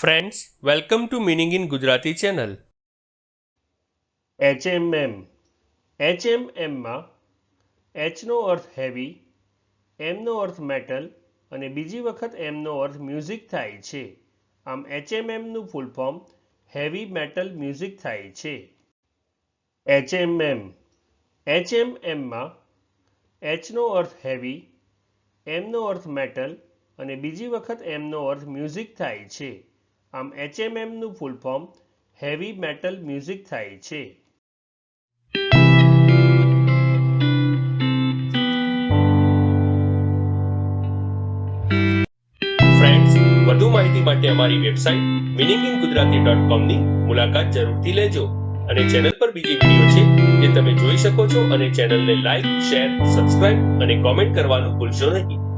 Friends welcome to meaning in Gujarati channel HMM એચએમએમમાં એચનો અર્થ heavy એમનો અર્થ મેટલ અને બીજી વખત એમનો અર્થ મ્યુઝિક થાય છે. આમ એચએમએમનું full form heavy metal music થાય છે. એચએમએમ એચએમએમમાં એચનો અર્થ હેવી એમનો અર્થ મેટલ અને બીજી વખત એમનો અર્થ મ્યુઝિક થાય છે. આમ એચએમએમનું full form heavy metal music થાય છે. ફ્રેન્ડ્સ વધુ માહિતી માટે અમારી website meaning in Gujarati dot કોમની મુલાકાત જરૂરથી લેજો. અને ચેનલ પર બીજી વીડિયો છે જે તમે જોઈ શકો છો. અને ચેનલને લાઈક શેર સબસ્ક્રાઇબ અને કોમેન્ટ કરવાનું ભૂલશો નહીં.